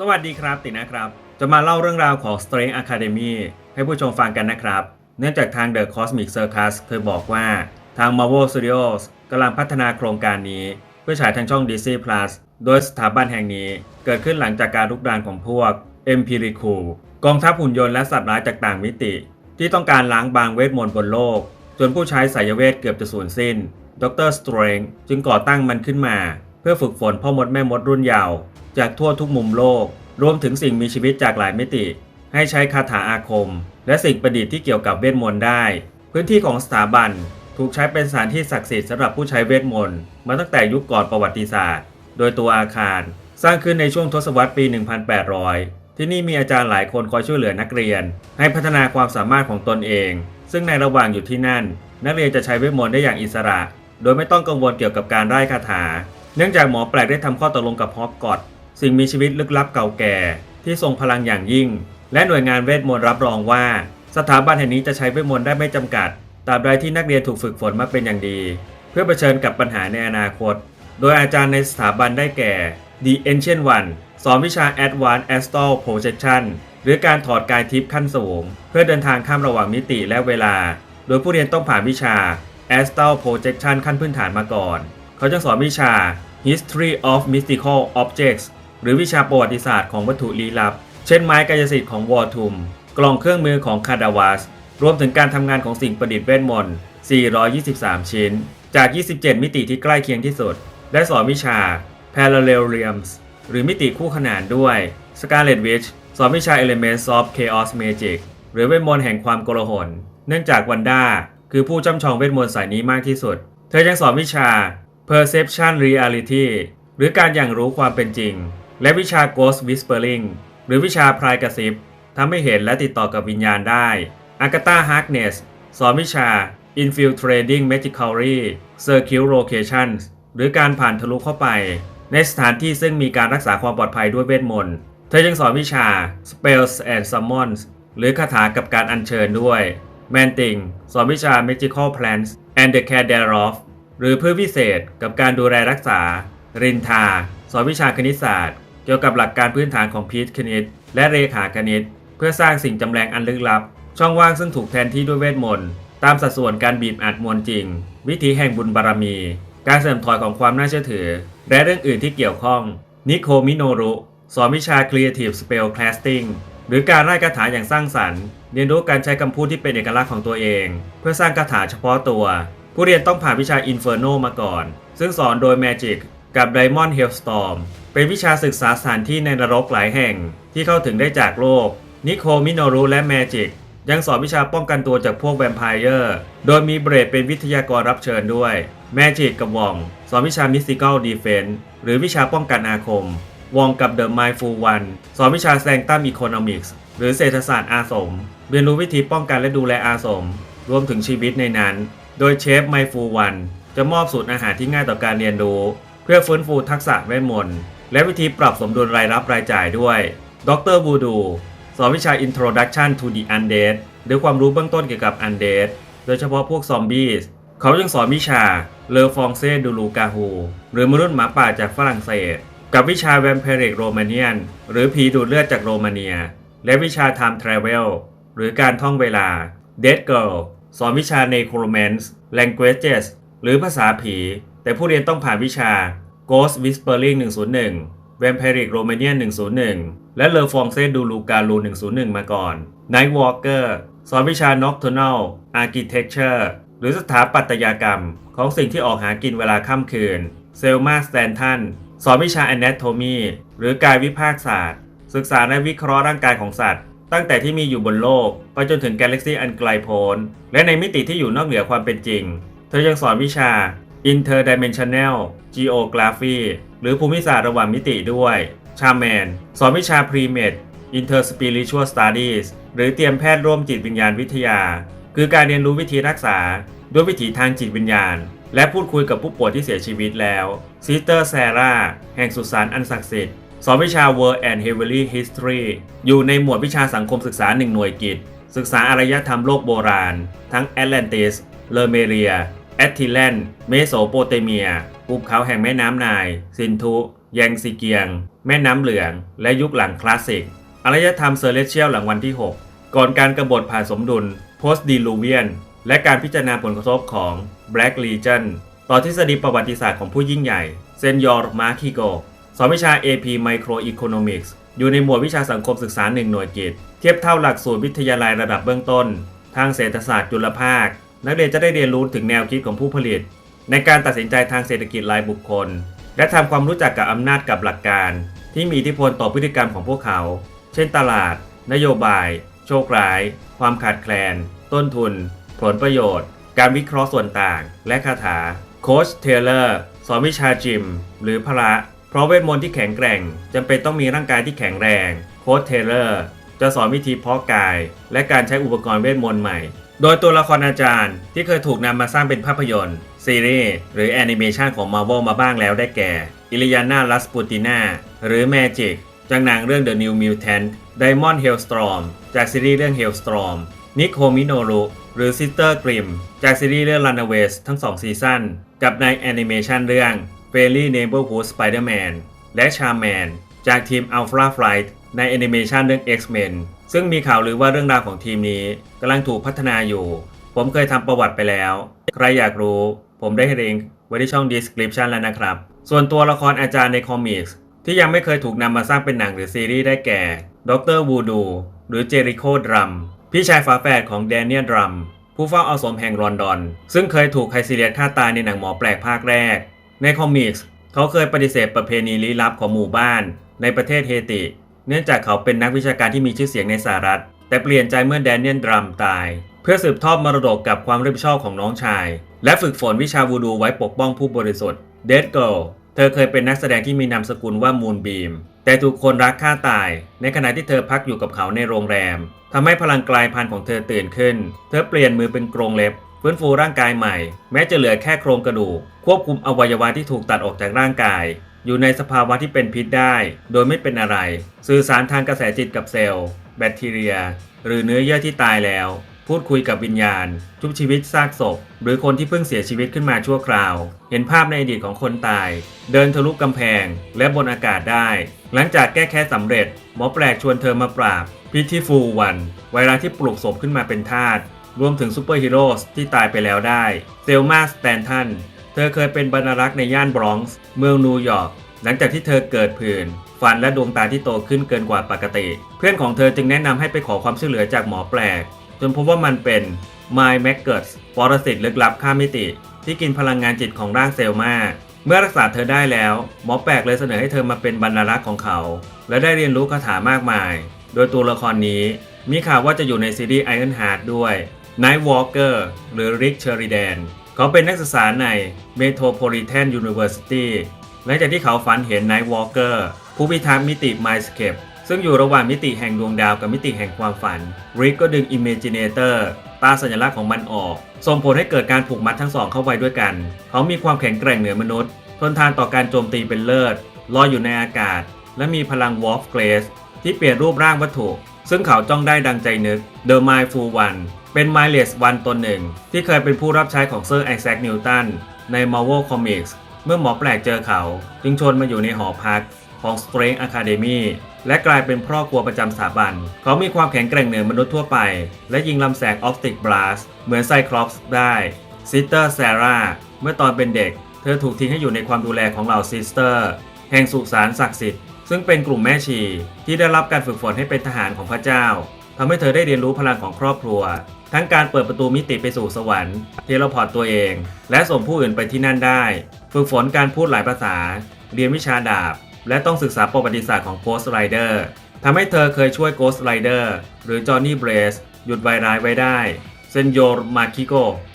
สวัสดีครับตินะครับ จะมาเล่าเรื่องราวของ Strength Academy ให้ผู้ชมฟังกันนะครับ เนื่องจากทาง The Cosmic Circus เคยบอกว่าทาง Marvel Studios กำลังพัฒนาโครงการนี้ เพื่อฉายทางช่อง Disney Plus โดยสถาบันแห่งนี้เกิดขึ้นหลังจากการลุกรานของพวก Empirical กองทัพหุ่นยนต์และสัตว์ร้ายจากต่างมิติ ที่ต้องการล้างบางเวทมนต์บนโลก จนผู้ใช้สายเวทเกือบจะสูญสิ้น ดรสเตรนจ์จึงก่อตั้งมันขึ้นมา พื่อฝึกฝนพ่อมดแม่มดรุ่นเยาว์จากทั่วทุกมุมโลก รวมถึงสิ่งมีชีวิตจากหลายมิติ ให้ใช้คาถาอาคม และสิ่งประดิษฐ์ที่เกี่ยวกับเวทมนต์ได้ พื้นที่ของสถาบันถูกใช้เป็นสถานที่ศักดิ์สิทธิ์สำหรับผู้ใช้เวทมนต์มาตั้งแต่ยุคก่อนประวัติศาสตร์ โดยตัวอาคาร สร้างขึ้นในช่วงทศวรรษปี 1800 ที่นี่มีอาจารย์หลายคนคอยช่วยเหลือนักเรียน ให้พัฒนาความสามารถของตนเอง ซึ่งในระหว่างอยู่ที่นั่น นักเรียนจะใช้เวทมนต์ได้อย่างอิสระ โดยไม่ต้องกังวลเกี่ยวกับการไร้คาถา เนื่องจากหมอแปลกได้ทำข้อตกลงกับฮอกกอตสิ่งมีชีวิตลึกลับเก่าแก่ ที่ทรงพลังอย่างยิ่ง และหน่วยงานเวทมนต์รับรองว่า สถาบันแห่งนี้จะใช้เวทมนต์ได้ไม่จำกัดตราบใดที่นักเรียนถูกฝึกฝนมาเป็นอย่างดี เพื่อเผชิญกับปัญหาในอนาคต โดยอาจารย์ในสถาบันได้แก่ The Ancient One สอนวิชา Advanced Astral Projection หรือการถอดกายทิพย์ขั้นสูง เพื่อเดินทางข้ามระหว่างมิติและเวลา โดยผู้เรียนต้องผ่านวิชา Astral Projection ขั้นพื้นฐานมาก่อน เขาจะสอนวิชา History of Mystical Objects หรือวิชาประวัติศาสตร์ของวัตถุลี้ลับ เช่นไม้กายสิทธิ์ของวอร์ทุม กล่องเครื่องมือของคาดาวาส รวมถึงการทำงานของสิ่งประดิษฐ์เวทมนต์ 423 ชิ้น จาก 27 มิติที่ใกล้เคียงที่สุดได้สอนวิชา Paralleliums หรือมิติคู่ขนานด้วย Scarlet Witch สอนวิชา Elements of Chaos Magic หรือเวทมนต์แห่งความโกลาหล เนื่องจากวันด้าคือผู้จำชองเวทมนต์สายนี้มากที่สุด เธอยังสอนวิชา Perception Reality หรือการอย่างรู้ความเป็นจริง และวิชา Ghost Whispering หรือวิชาพรายกระซิบทำให้เห็นและติดต่อกับวิญญาณได้อากาตาฮาร์กเนสสอนวิชา Infiltrating Magically Circuit Locations หรือการผ่านทะลุเข้าไป ในสถานที่ซึ่งมีการรักษาความปลอดภัยด้วยเวทมนต์ เธอยังสอนวิชา Spells and Summons หรือคาถากับการอัญเชิญด้วยแมนติงสอนวิชา Magical Plants and the Care thereof หรือพืชวิเศษกับการดูแลรักษา รินทา สอนวิชาคณิตศาสตร์ เกี่ยวกับหลักการพื้นฐานของพีทคณิต และเรขาคณิต เพื่อสร้างสิ่งจำแรงอันลึกลับ ช่องว่างซึ่งถูกแทนที่ด้วยเวทมนต์ตามสัดส่วนการบีบอัดมวลจริง วิธีแห่งบุญบารมี การเสริมถอยของความน่าเชื่อถือ และเรื่องอื่นที่เกี่ยวข้อง นิโคมิโนรุสอนวิชา Creative Spell Casting หรือการไล่คาถาอย่างสร้างสรรค์ เรียนรู้การใช้คำพูดที่เป็นเอกลักษณ์ของตัวเอง เพื่อสร้างคาถาเฉพาะตัว ผู้เรียนต้องผ่านวิชา Inferno มาก่อน ซึ่งสอนโดย Magic กับ Diamond Hailstorm เป็นวิชาศึกษาสถานที่ในนรกหลายแห่งที่เข้าถึงได้จากโลก นิโคมิโนรุและ Magic ยังสอนวิชาป้องกันตัวจากพวกแวมไพร์ โดยมีเบรดเป็นวิทยากรรับเชิญด้วย Magic กับวอง สอนวิชา Mystical Defense หรือวิชาป้องกันอาคม วองกับ The Mindful One สอนวิชา Sanctum Economics หรือเศรษฐศาสตร์อาสม เรียนรู้วิธีป้องกันและดูแลอาสม รวมถึงชีวิตในนั้น โดยเชฟ Mindful One จะมอบสูตรอาหารที่ง่ายต่อการเรียนรู้ เพื่อฟื้นฟูทักษะเวทมนต์และวิธีปรับสมดุลรายรับรายจ่ายด้วย ดรบูดูสอนวิชา Introduction to the Undead หรือความรู้เบื้องต้นเกี่ยวกับ Undead โดยเฉพาะพวกซอมบี้เขายังสอนวิชาเลอฟองเซดูลูกาฮูหรือมนุษย์หมาป่าจากฝรั่งเศส กับวิชาแวม p พริกโรมาเนียน หรือผีดูดเลือดจากโรมาเนีย และวิชา Time Travel หรือการท่องเวลา Dead Girl สอนวิชา Necromancy Languages หรือภาษาผี แต่ผู้เรียนต้องผ่านวิชา Ghost Whispering 101 Vampiric Romanian 101 และ Le f o n c e du l u g a l u 101 มาก่อน Night Walker สอนวิชา Nocturnal Architecture หรือสถาปัตยกรรม ของสิ่งที่ออกหากินเวลาค่ำคืน Selma Stanton สอนวิชา Anatomy หรือกายวิภาคศาสตร์ ศึกษาและวิเคราะห์ร่างกายของสัตว์ ตั้งแต่ที่มีอยู่บนโลกไปจนถึงกาแล็กซีอันไกลโพ้น และในมิติที่อยู่นอกเหนือความเป็นจริง เธอยังสอนวิชา Interdimensional Geography หรือภูมิศาสตร์ระหว่างมิติด้วย ชาแมน สอนวิชา Pre-Med Interspiritual Studies หรือเตรียมแพทย์ร่วมจิตวิญญาณวิทยา คือการเรียนรู้วิธีรักษา ด้วยวิถีทางจิตวิญญาณ และพูดคุยกับผู้ป่วยที่เสียชีวิตแล้วซิสเตอร์แซร่าแห่งสุสานอันศักดิ์สิทธิ์ สอนวิชา World and Heavenly History อยู่ในหมวดวิชาสังคมศึกษาหนึ่งหน่วยกิจ ศึกษาอารยธรรมโลกโบราณ ทั้งแอตแลนติส เลเมเรีย แอตทิแลนเมโสโปเตเมียภูเขาแห่งแม่น้ำนาย ซินธุแยงซีเกียง แม่น้ำเหลือง และยุคหลังคลาสสิก อารยธรรมเซเลเชียลหลังวันที่ 6 ก่อนการกบฏผ่านสมดุล post diluvian และการพิจารณาผลกระทบของ Black Legion ต่อทฤษฎีประวัติศาสตร์ของผู้ยิ่งใหญ่ เซนยอร์ มาคิโก สอนวิชา AP Microeconomics อยู่ในหมวดวิชาสังคมศึกษาหนึ่งหน่วยกิตเทียบเท่าหลักสูตรวิทยาลัยระดับเบื้องต้น ทางเศรษฐศาสตร์จุลภาค นักเรียนจะได้เรียนรู้ถึงแนวคิดของผู้ผลิต ในการตัดสินใจทางเศรษฐกิจรายบุคคล และทำความรู้จักกับอำนาจกับหลักการ ที่มีอิทธิพลต่อพฤติกรรมของพวกเขา เช่น ตลาด นโยบาย โชคร้าย ความขาดแคลน ต้นทุน ผลประโยชน์ การวิเคราะห์ส่วนต่าง และคาถาโคชเทเลอร์สอนวิชาจิม หรือพละ เพราะเวทมนต์ที่แข็งแกร่งจำเป็นต้องมีร่างกายที่แข็งแรงโค้ชเทเลอร์จะสอนวิธีเพาะกาย และการใช้อุปกรณ์เวทมนต์ใหม่ โดยตัวละครอาจารย์ที่เคยถูกนำมาสร้างเป็นภาพยนตร์ ซีรีส์หรือแอนิเมชันของ Marvel มาบ้างแล้วได้แก่ อิลิยานาลัสปูติน่าหรือ Magic จากหนังเรื่อง The New Mutant Diamond Hailstorm จากซีรีส์เรื่อง Hailstorm นิโคมิโนรุหรือ Sister Grimm จากซีรีส์เรื่อง Runaways ทั้ง 2 ซีซั่นกับในแอนิเมชันเรื่อง Fairy Neighborhood Spider-Man และ Charman จากทีม Alpha Flight ในแอนิเมชันเรื่อง X-Men ซึ่งมีข่าวลือว่าเรื่องราวของทีมนี้กำลังถูกพัฒนาอยู่ ผมเคยทำประวัติไปแล้ว ใครอยากรู้ ผมได้ให้ลิงก์ไว้ที่ช่อง description แล้วนะครับ ส่วนตัวละครอาจารย์ในคอมิกส์ที่ยังไม่เคยถูกนำมาสร้างเป็นหนังหรือซีรีส์ได้แก่ดรวูดูหรือเจริโคดรัมพี่ชายฝาแฝดของแดเนียลดรัมผู้เฝ้าอาสมแห่งลอนดอน ซึ่งเคยถูกไคซิเลียฆ่าตายในหนังหมอแปลกภาคแรก ในคอมิกส์เขาเคยปฏิเสธประเพณีลี้ลับของหมู่บ้าน ในประเทศเฮติ เนื่องจากเขาเป็นนักวิชาการที่มีชื่อเสียงในสหรัฐ แต่เปลี่ยนใจเมื่อแดเนียลดรัมตาย เพื่อสืบทอดมรดกกับความรับผิดชอบของน้องชาย และฝึกฝนวิชาวูดูไว้ปกป้องผู้บริสุทธิ์เดดเกิลเธอเคยเป็นนักแสดงที่มีนามสกุลว่ามูนบีม แต่ถูกคนรักฆ่าตาย ในขณะที่เธอพักอยู่กับเขาในโรงแรมทำให้พลังกลายพันธุ์ของเธอตื่นขึ้น เธอเปลี่ยนมือเป็นกรงเล็บ ฟื้นฟูร่างกายใหม่ แม้จะเหลือแค่โครงกระดูก ควบคุมอวัยวะที่ถูกตัดออกจากร่างกาย อยู่ในสภาวะที่เป็นพิษได้ โดยไม่เป็นอะไร สื่อสารทางกระแสจิตกับเซลล์ แบคทีเรีย หรือเนื้อเยื่อที่ตายแล้ว พูดคุยกับวิญญาณ ชุบชีวิตซากศพ หรือคนที่เพิ่งเสียชีวิตขึ้นมาชั่วคราว เห็นภาพในอดีตของคนตาย เดินทะลุกำแพง และบนอากาศได้ หลังจากแก้แค้นสำเร็จ หมอแปลกชวนเธอมาปราบพิธีฟูวันไวรัสที่ปลุกศพขึ้นมาเป็นทาส รวมถึงซูเปอร์ฮีโร่ที่ตายไปแล้วได้ เซลมาสแตนทัน เธอเคยเป็นบรรณารักษ์ในย่านบรอนซ์ เมืองนิวยอร์ก หลังจากที่เธอเกิดผื่น ฟันและดวงตาที่โตขึ้นเกินกว่าปกติ เพื่อนของเธอจึงแนะนำให้ไปขอความช่วยเหลือจากหมอแปลก จนพบว่ามันเป็นไมล์แมกเกิร์สปรสิตลึกลับข้ามมิติ ที่กินพลังงานจิตของร่างเซลมาเมื่อรักษาเธอได้แล้ว หมอแปลกเลยเสนอให้เธอมาเป็นบรรณารักษ์ของเขา และได้เรียนรู้คาถามากมาย โดยตัวละครนี้มีข่าวว่าจะอยู่ในซีรีส์ Iron Heart ด้วย Night Walker หรือ Rick Sheridan เขาเป็นนักศึกษาใน Metropolitan University หลังจากที่เขาฝันเห็น Night Walker ผู้พิทักษ์มิติ Mindscape ซึ่งอยู่ระหว่างมิติแห่งดวงดาวกับมิติแห่งความฝัน Rick ก็ดึง Imaginator ตาสัญลักษณ์ของมันออก ส่งผลให้เกิดการผูกมัดทั้งสองเข้าไว้ด้วยกัน เขามีความแข็งแกร่งเหนือมนุษย์ ทนทานต่อการโจมตีเป็นเลิศลอยอยู่ในอากาศ และมีพลัง Warp Grace ที่เปลี่ยนรูปร่างวัตถุ ซึ่งเขาจ้องได้ดังใจนึก The Mindful One เป็น Mindless One ตนหนึ่ง ที่เคยเป็นผู้รับใช้ของเซอร์ไอแซคนิวตันใน Marvel Comics เมื่อหมอแปลกเจอเขา จึงชวนมาอยู่ในหอพักของ Strange Academy และกลายเป็นพ่อครัวประจำสถาบัน เขามีความแข็งแกร่งเหนือมนุษย์ทั่วไป และยิงลำแสงออฟติกบลัสเหมือนไซคลอปส์ได้ซิสเตอร์ซร่าเมื่อตอนเป็นเด็ก เธอถูกทิ้งให้อยู่ในความดูแลของเหล่าซิสเตอร์แห่งสุสานศักดิ์สิทธิ์ซึ่งเป็นกลุ่มแม่ชี ที่ได้รับการฝึกฝนให้เป็นทหารของพระเจ้าทำให้เธอได้เรียนรู้พลังของครอบครัว ทั้งการเปิดประตูมิติไปสู่สวรรค์เทเลพอร์ตตัวเอง และส่งผู้อื่นไปที่นั่นได้ ฝึกฝนการพูดหลายภาษา เรียนวิชาดาบ และต้องศึกษาประวัติศาสตร์ของ Ghost Rider ทำให้เธอเคยช่วย Ghost Rider หรือ Johnny Blaze หยุดไวร้ายไว้ได้เซนโยร์มาคิโก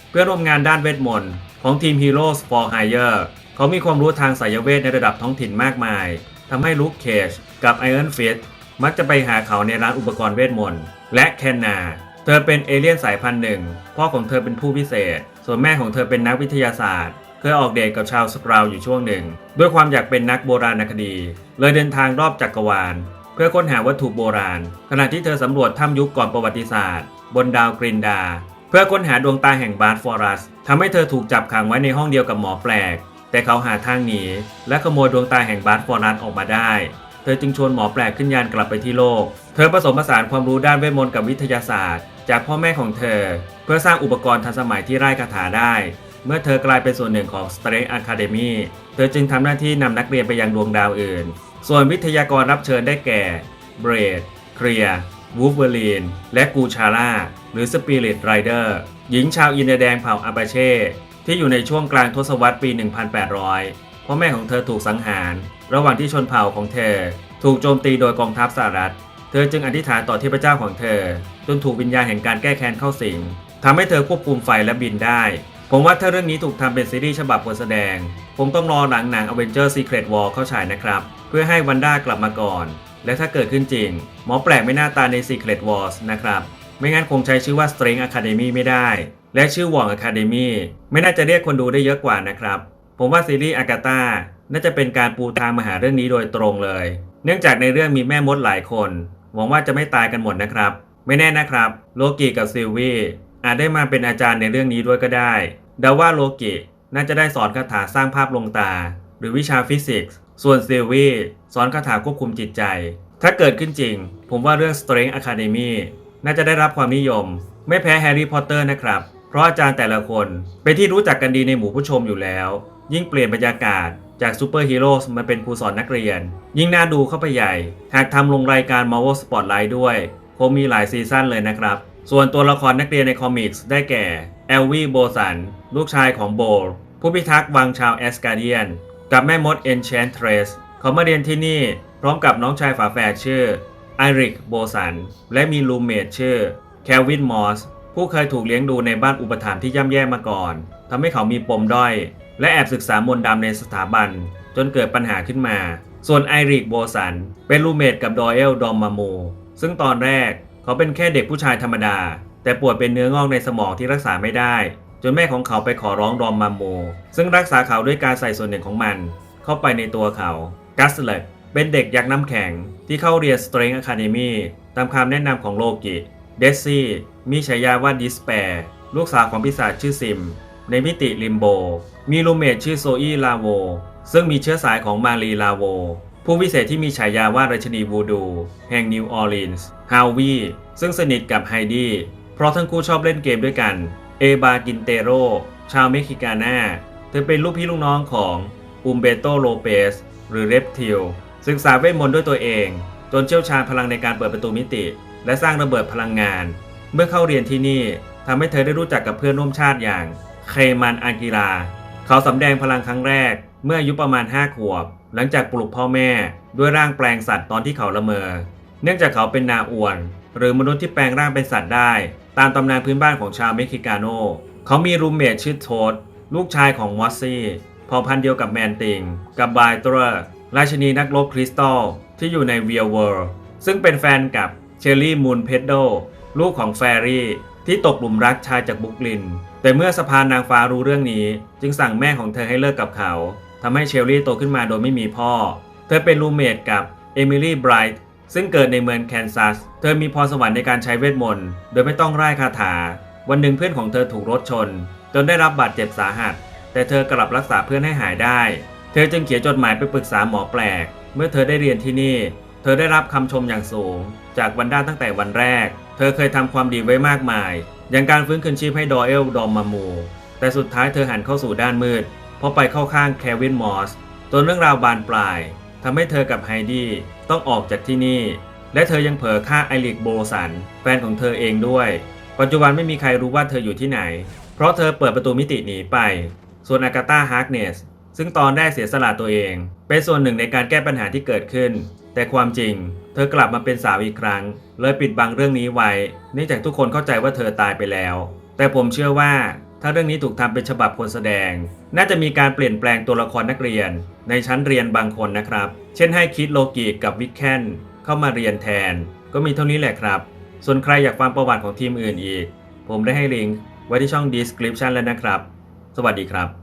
เพื่อนร่วมงานด้านเวทมนต์ของทีม Heroes for Hire เขามีความรู้ทางสายเวทในระดับท้องถิ่นมากมายทำให้ลุคเคจกับ Iron Fist มักจะไปหาเขาในร้านอุปกรณ์เวทมนต์และแคนนา เธอเป็นเอเลี่ยนสายพันธุ์หนึ่ง พ่อของเธอเป็นผู้พิเศษ ส่วนแม่ของเธอเป็นนักวิทยาศาสตร์ เคยออกเดทกับชาวสกราวอยู่ช่วงหนึ่ง ด้วยความอยากเป็นนักโบราณคดี เลยเดินทางรอบจักรวาล เพื่อค้นหาวัตถุโบราณ ขณะที่เธอสำรวจถ้ำยุคก่อนประวัติศาสตร์ บนดาวกรินดา เพื่อค้นหาดวงตาแห่งบาร์ฟอรัสทำให้เธอถูกจับขังไว้ในห้องเดียวกับหมอแปลก แต่เขาหาทางหนีและขโมยดวงตาแห่งบาร์ฟอรัสออกมาได้ เธอจึงชวนหมอแปลกขึ้นยานกลับไปที่โลก เธอผสมผสานความรู้ด้านเวทมนต์กับวิทยาศาสตร์ จากพ่อแม่ของเธอ เพื่อสร้างอุปกรณ์ทันสมัยที่ไร้คาถาได้ เมื่อเธอกลายเป็นส่วนหนึ่งของ Strength Academy เธอจึงทำหน้าที่นำนักเรียนไปยังดวงดาวอื่น ส่วนวิทยากรรับเชิญได้แก่เบรดเคลียวูฟเวอรีนและกูชาร่าหรือสปิริตไรเดอร์หญิงชาวอินเดียแดงเผ่าอาปาเช่ที่อยู่ในช่วงกลางทศวรรษปี 1800 พ่อแม่ของเธอถูกสังหาร ระหว่างที่ชนเผ่าของเธอ ถูกโจมตีโดยกองทัพสหรัฐ เธอจึงอธิษฐานต่อเทพเจ้าของเธอ จนถูกวิญญาณแห่งการแก้แค้นเข้าสิงทำให้เธอควบคุมไฟและบินได้ ผมว่าถ้าเรื่องนี้ถูกทำเป็นซีรีส์ฉบับบทแสดง ผมต้องรอหลังหนัง Avenger Secret War เข้าฉายนะครับ เพื่อให้วันด้ากลับมาก่อน และถ้าเกิดขึ้นจริง หมอแปลกไม่น่าตาใน Secret Wars นะครับ ไม่งั้นคงใช้ชื่อว่า Strength Academy ไม่ได้ และชื่อวอง Academy ไม่น่าจะเรียกคนดูได้เยอะกว่านะครับ ผมว่าซีรีส์อากาตา น่าจะเป็นการปูทางมาหาเรื่องนี้โดยตรงเลย เนื่องจากในเรื่องมีแม่มดหลายคน หวังว่าจะไม่ตายกันหมดนะครับ ไม่แน่นะครับ โลกิกับซิลวี่อาจได้มาเป็นอาจารย์ในเรื่องนี้ด้วยก็ได้เดาว่าโลกิน่าจะได้สอนคาถาสร้างภาพลงตา หรือวิชาฟิสิกส์ ส่วนซิลวี่สอนคาถาควบคุมจิตใจ ถ้าเกิดขึ้นจริง ผมว่าเรื่อง Strength Academy น่าจะได้รับความนิยม ไม่แพ้แฮร์รี่พอตเตอร์นะครับ เพราะอาจารย์แต่ละคนเป็นที่รู้จักกันดีในหมู่ผู้ชมอยู่แล้ว ยิ่งเปลี่ยนบรรยากาศ จากซูเปอร์ฮีโร่มาเป็นครูสอนนักเรียน ยิ่งน่าดูเข้าไปใหญ่ หากทำลงรายการ Marvel Spotlight ด้วย คงมีหลายซีซั่นเลยนะครับ ส่วนตัวละครนักเรียนในคอมิกส์ได้แก่เอลวีโบสันลูกชายของโบลผู้พิทักษ์วังชาวแอสการเดียน กับแม่มดเอนเชนเทรสเขามาเรียนที่นี่พร้อมกับน้องชายฝาแฝดชื่อไอริกโบสันและมีรูเมทชื่อแคลวินมอสผู้เคยถูกเลี้ยงดูในบ้านอุปถัมภ์ที่ย่ำแย่มาก่อนทำให้เขามีปมด้อย และแอบศึกษามนต์ดำในสถาบัน จนเกิดปัญหาขึ้นมา ส่วนไอริกโบสันเป็นรูเมทกับดอยเอลดอมมาโม ซึ่งตอนแรกเขาเป็นแค่เด็กผู้ชายธรรมดา แต่ป่วยเป็นเนื้องอกในสมองที่รักษาไม่ได้ จนแม่ของเขาไปขอร้องดอมมาโม ซึ่งรักษาเขาด้วยการใส่ส่วนหนึ่งของมัน เข้าไปในตัวเขากัสเล็ตเป็นเด็กยักษ์น้ำแข็งที่เข้าเรียน Strength Academy ตามคำแนะนำของโลกิ เดซซี่มีฉายาว่าดิสแปร์ลูกสาวของพิศาจชื่อซิม ในมิติลิมโบ มีรูเมทชื่อโซอีลาโว ซึ่งมีเชื้อสายของมารีลาโว ผู้วิเศษที่มีฉายาว่าราชนีวูดู แห่งนิวออร์ลีนส์ฮาววีซึ่งสนิทกับไฮดี้เพราะทั้งคู่ชอบเล่นเกมด้วยกัน เอบากินเตโร ชาวเม็กซิกานาเธอเป็นลูกพี่ลูกน้องของอุมเบโตโลเปสหรือเรปทิลศึกษาเวทมนต์ด้วยตัวเอง จนเชี่ยวชาญพลังในการเปิดประตูมิติ และสร้างระเบิดพลังงาน เมื่อเข้าเรียนที่นี่ทำให้เธอได้รู้จักกับเพื่อนร่วมชาติอย่าง เคมันอากิราเขาสำแดงพลังครั้งแรกเมื่ออายุประมาณ 5 ขวบ หลังจากปลุกพ่อแม่ด้วยร่างแปลงสัตว์ตอนที่เขาละเมอ เนื่องจากเขาเป็นนาอวน หรือมนุษย์ที่แปลงร่างเป็นสัตว์ได้ ตามตำนานพื้นบ้านของชาวเม็กซิกาโน เขามีรูมเมทชื่อโทดลูกชายของมอสซี่เผ่าพันเดียวกับแมนติง กับบายตรราชินีนักรบคริสตัลที่อยู่ในเวียเวิร์ซึ่งเป็นแฟนกับเชอร์รี่มูนเพดโดลูกของแฟรี่ ที่ตกหลุมรักชายจากบุกลิน แต่เมื่อสะพานนางฟ้ารู้เรื่องนี้ จึงสั่งแม่ของเธอให้เลิกกับเขาทำให้เชอร์รี่โตขึ้นมาโดยไม่มีพ่อ เธอเป็นรูเมทกับเอมิลี่ไบรท์ซึ่งเกิดในเมืองแคนซัส เธอมีพรสวรรค์ในการใช้เวทมนต์ โดยไม่ต้องร่ายคาถา วันหนึ่งเพื่อนของเธอถูกรถชน จนได้รับบาดเจ็บสาหัส แต่เธอกลับรักษาเพื่อนให้หายได้ เธอจึงเขียนจดหมายไปปรึกษาหมอแปลก เมื่อเธอได้เรียนที่นี่ เธอได้รับคำชมอย่างสูง จากวันด้าตั้งแต่วันแรก ธอเคยทำความดีไว้มากมาย อย่างการฟื้นคืนชีพให้ดอเอลดอมมามู แต่สุดท้ายเธอหันเข้าสู่ด้านมืด เพราะไปเข้าข้างแควินมอสจนเรื่องราวบานปลายทำให้เธอกับไฮดี้ต้องออกจากที่นี่ และเธอยังเผลอฆ่าไอริกโบสัน แฟนของเธอเองด้วย ปัจจุบันไม่มีใครรู้ว่าเธออยู่ที่ไหน เพราะเธอเปิดประตูมิติหนีไป ส่วนอากาตาฮาร์กเนส ซึ่งตอนแรกเสียสละตัวเอง เป็นส่วนหนึ่งในการแก้ปัญหาที่เกิดขึ้น แต่ความจริง เธอกลับมาเป็นสาวอีกครั้ง เลยปิดบังเรื่องนี้ไว้เนื่องจากทุกคนเข้าใจว่าเธอตายไปแล้ว แต่ผมเชื่อว่าถ้าเรื่องนี้ถูกทำเป็นฉบับคนแสดง น่าจะมีการเปลี่ยนแปลงตัวละครนักเรียน ในชั้นเรียนบางคนนะครับ เช่นให้คิดโลกิกับวิกแคนเข้ามาเรียนแทน ก็มีเท่านี้แหละครับ ส่วนใครอยากฟังประวัติของทีมอื่นอีก ผมได้ให้ลิงก์ไว้ที่ช่อง description แล้วนะครับ สวัสดีครับ